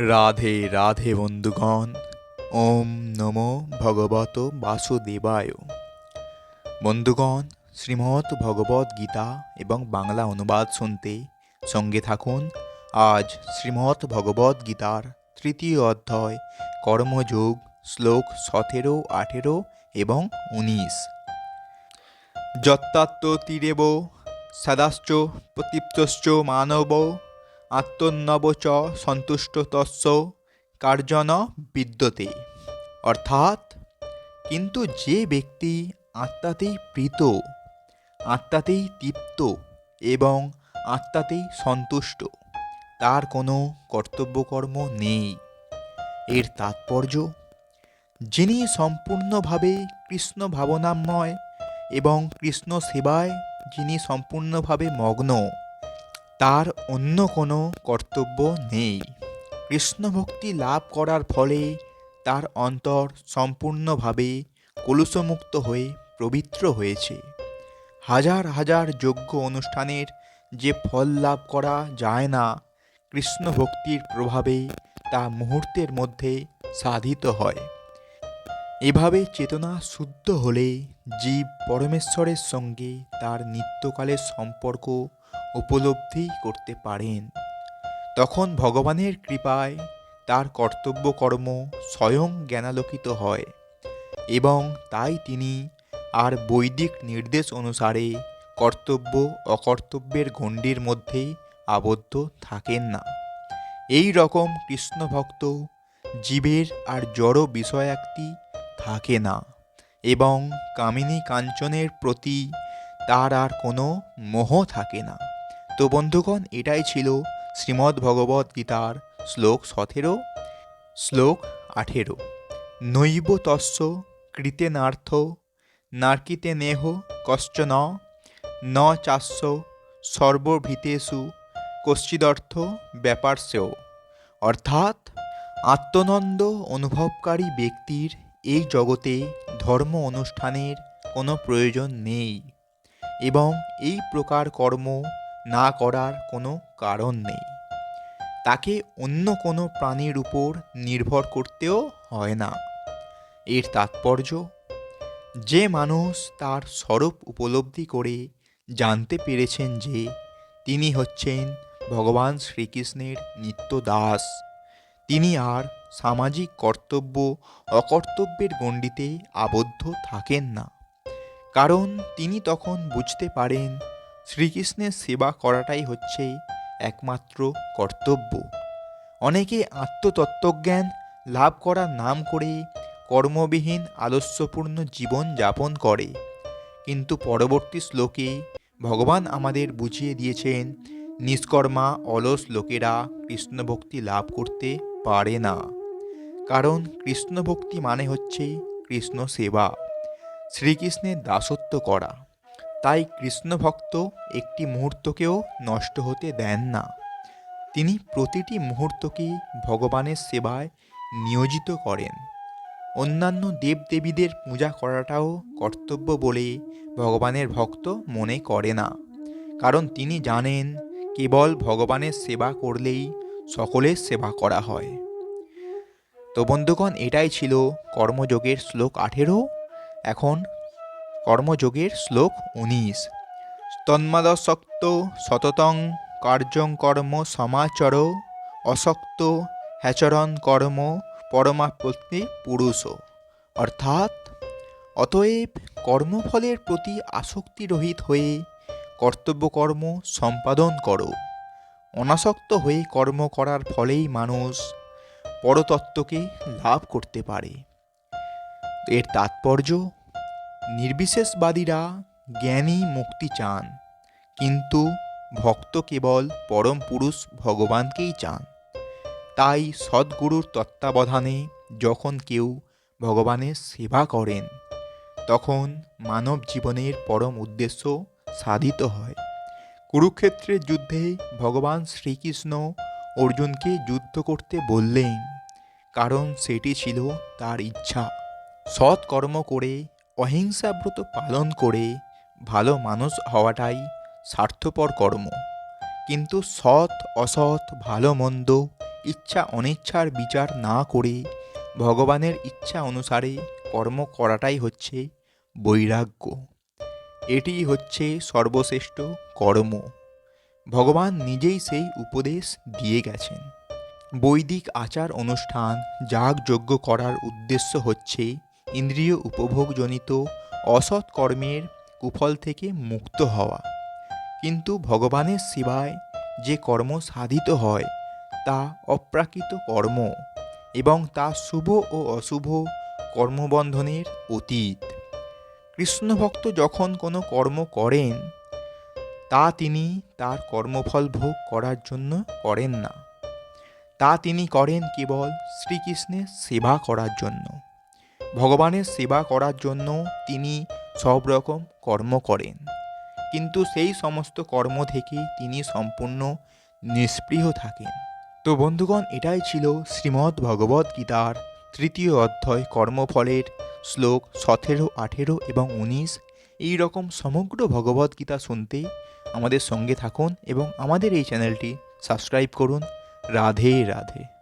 রাধে রাধে বন্ধুগণ, ওম নমো ভগবত বাসুদেবায়। বন্ধুগণ, শ্রীমৎ ভগবত গীতা এবং বাংলা অনুবাদ শুনতে সঙ্গে থাকুন। আজ শ্রীমৎ ভগবত গীতার তৃতীয় অধ্যায়, কর্মযোগ, শ্লোক সতেরো, আঠেরো এবং উনিশ। যত্তাত্ম তীরেব, সদাশ্চ প্রদীপ্তশ্চ মানব আত্মন্নব সন্তুষ্ট কার্জন বিদ্যতে। অর্থাৎ, কিন্তু যে ব্যক্তি আত্মাতেই প্রীত, আত্মাতেই তৃপ্ত এবং আত্মাতেই সন্তুষ্ট, তার কোনো কর্তব্যকর্ম নেই। এর তাৎপর্য, যিনি সম্পূর্ণভাবে কৃষ্ণ ভাবনাময় এবং কৃষ্ণ সেবায় যিনি সম্পূর্ণভাবে মগ্ন তার অন্য কোনো কর্তব্য নেই। কৃষ্ণভক্তি লাভ করার ফলে তার অন্তর সম্পূর্ণভাবে কলুষমুক্ত হয়ে পবিত্র হয়েছে। হাজার হাজার যজ্ঞ অনুষ্ঠানের যে ফল লাভ করা যায় না কৃষ্ণ ভক্তির প্রভাবে তা মুহূর্তের মধ্যে সাধিত হয়। এভাবে চেতনা শুদ্ধ হলে জীব পরমেশ্বরের সঙ্গে তার নিত্যকালের সম্পর্ক উপলব্ধি করতে পারেন। তখন ভগবানের কৃপায় তার কর্তব্য কর্ম স্বয়ং জ্ঞানালোকিত হয় এবং তাই তিনি আর বৈদিক নির্দেশ অনুসারে কর্তব্য অকর্তব্যের গণ্ডির মধ্যে আবদ্ধ থাকেন না। এই রকম কৃষ্ণ ভক্ত জীবের আর জড় বিষয়াক্তি থাকে না এবং কামিনী কাঞ্চনের প্রতি তার আর কোনো মোহ থাকে না। তো বন্ধুগণ, এটাই ছিল শ্রীমদ্ ভগবদ্ গীতার শ্লোক সতেরো, শ্লোক আঠেরো। নৈব তস্য কৃতে নার্থ, নার্কিতে নেহ কশ্চ ন চাস্য সর্বভীতেষু কশ্চিদর্থ ব্যাপারসেও অর্থাৎ আত্মনন্দ অনুভবকারী ব্যক্তির এই জগতে ধর্ম অনুষ্ঠানের কোনো প্রয়োজন নেই। এবং এই প্রকার কর্ম না করার কোনো কারণ নেই। তাকে অন্য কোনো প্রাণীর উপর নির্ভর করতেও হয় না। এর তাৎপর্য, যে মানুষ তার স্বরূপ উপলব্ধি করে জানতে পেরেছেন যে তিনি হচ্ছেন ভগবান শ্রীকৃষ্ণের নিত্য দাস তিনি আর সামাজিক কর্তব্য, অকর্তব্যের গণ্ডিতে আবদ্ধ থাকেন না। কারণ তিনি তখন বুঝতে পারেন শ্রীকৃষ্ণের সেবা করাটাই হচ্ছে একমাত্র কর্তব্য। অনেকে আত্মতত্ত্বজ্ঞান লাভ করার নাম করে কর্মবিহীন, আলস্যপূর্ণ জীবন যাপন করে। কিন্তু পরবর্তী শ্লোকে ভগবান আমাদের বুঝিয়ে দিয়েছেন, নিষ্কর্মা অলস লোকেরা কৃষ্ণভক্তি লাভ করতে পারে না। কারণ কৃষ্ণভক্তি মানে হচ্ছে কৃষ্ণ সেবা, শ্রীকৃষ্ণের দাসত্ব করা। তাই কৃষ্ণভক্ত একটি মুহূর্তকেও নষ্ট হতে দেন না। তিনি প্রতিটি মুহূর্তকে ভগবানের সেবায় নিয়োজিত করেন। অন্যান্য দেবদেবীদের পূজা করাটাও কর্তব্য বলে ভগবানের ভক্ত মনে করে না। কারণ তিনি জানেন, কেবল ভগবানের সেবা করলেই সকলের সেবা করা হয়। তো বন্ধুগণ, এটাই ছিল কর্মযোগের শ্লোক আঠেরো। এখন কর্মযোগের শ্লোক উনিশ। তন্মাদশক্ত সততং কার্যং কর্ম সমাচর অশক্ত হ্যাচরণ কর্ম পরমাপত্তি পুরুষ। অর্থাৎ, অতএব কর্মফলের প্রতি আসক্তি রহিত হয়ে কর্তব্যকর্ম সম্পাদন করো। অনাসক্ত হয়ে কর্ম করার ফলেই মানুষ পরতত্ত্বকে লাভ করতে পারে। এর তাৎপর্য নির্বিশেষবাদীরা জ্ঞানী মুক্তি চান, কিন্তু ভক্ত কেবল পরম পুরুষ ভগবানকেই চান। তাই সদ্গুরুর তত্ত্বাবধানে যখন কেউ ভগবানের সেবা করেন, তখন মানব জীবনের পরম উদ্দেশ্য সাধিত হয়। কুরুক্ষেত্রের যুদ্ধে ভগবান শ্রীকৃষ্ণ অর্জুনকে যুদ্ধ করতে বললেন, কারণ সেটি ছিল তার ইচ্ছা। সৎকর্ম করে অহিংসাব্রত পালন করে ভালো মানুষ হওয়াটাই স্বার্থপর কর্ম। কিন্তু সৎ, অসৎ, ভালো মন্দ, ইচ্ছা অনিচ্ছার বিচার না করে ভগবানের ইচ্ছা অনুসারে কর্ম করাটাই হচ্ছে বৈরাগ্য। এটি হচ্ছে সর্বশ্রেষ্ঠ কর্ম। ভগবান নিজেই সেই উপদেশ দিয়ে গেছেন। বৈদিক আচার অনুষ্ঠান যাগযজ্ঞ করার উদ্দেশ্য হচ্ছে ইন্দ্রিয় উপভোগজনিত অসৎ কর্মের কুফল থেকে মুক্ত হওয়া। কিন্তু ভগবানের সেবায় যে কর্ম সাধিত হয়, তা অপ্রাকৃত কর্ম এবং তা শুভ ও অশুভ কর্মবন্ধনের অতীত। কৃষ্ণভক্ত যখন কোনো কর্ম করেন, তা তিনি তার কর্মফল ভোগ করার জন্য করেন না। তা তিনি করেন কেবল শ্রীকৃষ্ণের সেবা করার জন্য। ভগবানের সেবা করার জন্য তিনি সব রকম কর্ম করেন। কিন্তু সেই সমস্ত কর্ম থেকে তিনি সম্পূর্ণ নিষ্পৃহ থাকেন। তো বন্ধুগণ, এটাই ছিল শ্রীমদ্ ভগবদ্ গীতার তৃতীয় অধ্যায় কর্মফলের শ্লোক সতেরো, আঠেরো এবং উনিশ। এই রকম সমগ্র ভগবদ্ গীতা শুনতে আমাদের সঙ্গে থাকুন এবং আমাদের এই চ্যানেলটি সাবস্ক্রাইব করুন। রাধে রাধে।